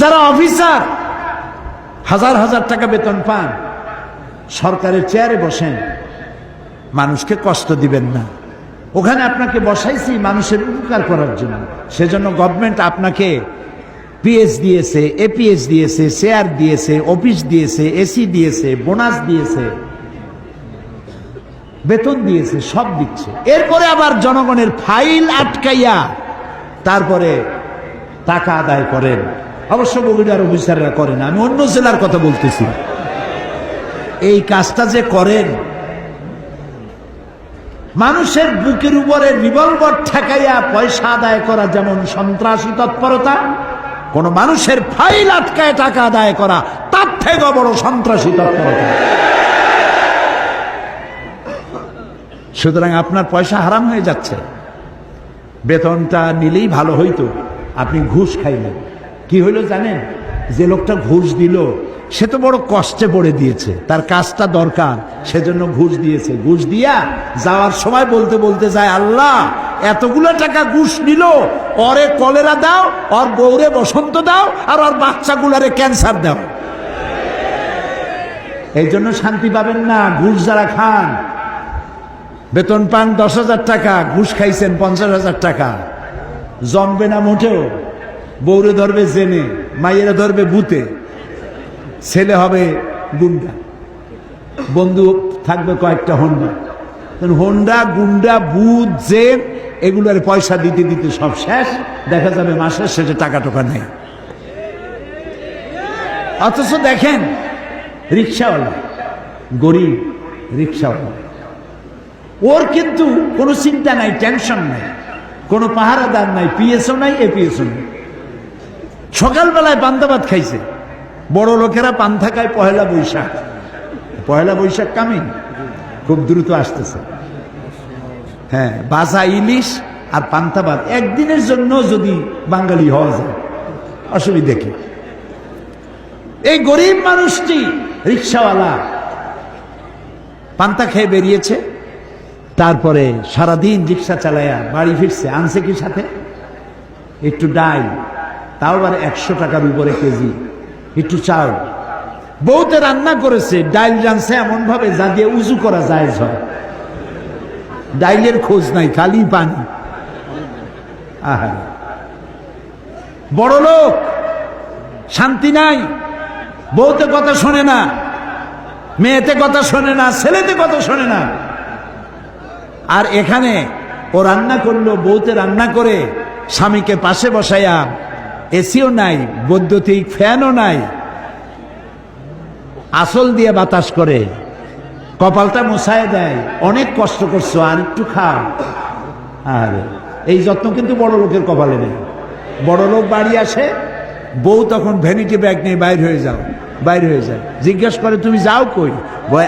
যারা অফিসার, হাজার হাজার টাকা বেতন পান, সরকারের চেয়ারে বসেন, মানুষকে কষ্ট দিবেন না। ওখানে আপনাকে বসাইছি মানুষের উপকার করার জন্য। সেজন্য গভর্নমেন্ট আপনাকে পিএস দিয়েছে এপিএস দিয়েছে শেয়ার দিয়েছে অফিস দিয়েছে এসি দিয়েছে বোনাস দিয়েছে, বেতন দিয়েছে, সব দিচ্ছে। এরপরে আবার জনগণের ফাইল আটকাইয়া তারপরে টাকা আদায় করেন। অবশ্য বগুড়ার অফিসাররা করেন, আমি অন্য জেলার কথা বলতেছি। এই কাজটা যে করেন, মানুষের বুকের উপরে রিভলভার ঠেকাইয়া পয়সা আদায় করা যেমন সন্ত্রাসী তৎপরতা, কোন মানুষের ফাইল আটকায় টাকা আদায় করা, তার থেকেও বড় সন্ত্রাসী তৎপরতা। সুতরাং আপনার পয়সা হারাম হয়ে যাচ্ছে। বেতনটা নিলেই ভালো হইতো, আপনি ঘুষ খাইলেন। কি হইল জানেন? যে লোকটা ঘুষ দিল, সে তো বড় কষ্টে পড়ে দিয়েছে। তার কাজটা দরকার, সেজন্য ঘুষ দিয়েছে। ঘুষ দিয়া যাওয়ার সময় বলতে বলতে যায়, আল্লাহ, এতগুলো টাকা ঘুষ নিল অরে কলেরা দাও অর গৌরে বসন্ত দাও, আর ওর বাচ্চাগুলারে ক্যান্সার দাও। এই জন্য শান্তি পাবেন না, ঘুষ যারা খান। বেতন পান দশ হাজার টাকা, ঘুষ খাইছেন পঞ্চাশ হাজার টাকা। জমবে না মোটেও। বৌরে ধরবে জেনে মাইয়েরা ধরবে বুতে ছেলে হবে গুন্ডা। বন্ধু থাকবে কয়েকটা হোন্ডা। হন্ডা, গুন্ডা বুথ জেন, এগুলোর পয়সা দিতে দিতে সব শেষ। দেখা যাবে মাসের শেষে টাকা টোকা নেই। অথচ দেখেন, রিক্সাওয়ালা, গরিব রিক্সাওয়ালা। ওর কিন্তু কোনো চিন্তা নাই, টেনশন নাই, কোনো পাহারাদার নাই, পিএসও নাই, এপিএসও নাই। সকালবেলায় পান্তাবাদ খাইছে। বড় লোকেরা পান্থা খায় পহেলা বৈশাখ। পহেলা বৈশাখ কামি খুব দ্রুত আসতেছে। হ্যাঁ বাসা ইলিশ আর পান্তাবাদ একদিনের জন্য যদি বাঙালি হওয়া যায়। অসুবিধে কি? এই গরিব মানুষটি রিক্সাওয়ালা। পান্তা খেয়ে বেরিয়েছে। তারপরে সারাদিন রিক্সা চালায়া বাড়ি ফিরছে। আনছে কি সাথে? একটু ডাল তাও আবার একশো টাকার উপরে কেজি। একটু চাল। বউতে রান্না করেছে, ডাইল জানছে এমন ভাবে যা দিয়ে উজু করা যায় হয়। ডাইলের খোঁজ নাই, খালি পানি। বড় লোক, শান্তি নাই। বউতে কথা শোনে না, মেয়েতে কথা শোনে না, ছেলেতে কথা শোনে না। আর এখানে ও রান্না করল, বউতে রান্না করে, স্বামীকে পাশে বসাইয়া এসিও নাই, বৈদ্যুতিক ফ্যানও নাই। আসল দিয়ে বাতাস করে, কপালটা মশায় দেয়, অনেক কষ্ট করছ, আর একটু খাও। আর, এই যত্ন কিন্তু বড় লোকের কপালে নেই। বড় লোক বাড়ি আসে, বউ তখন ভ্যানিটি ব্যাগ নিয়ে বাইর হয়ে যাও, বাইর হয়ে যায়। জিজ্ঞেস করে, তুমি যাও কই? বয়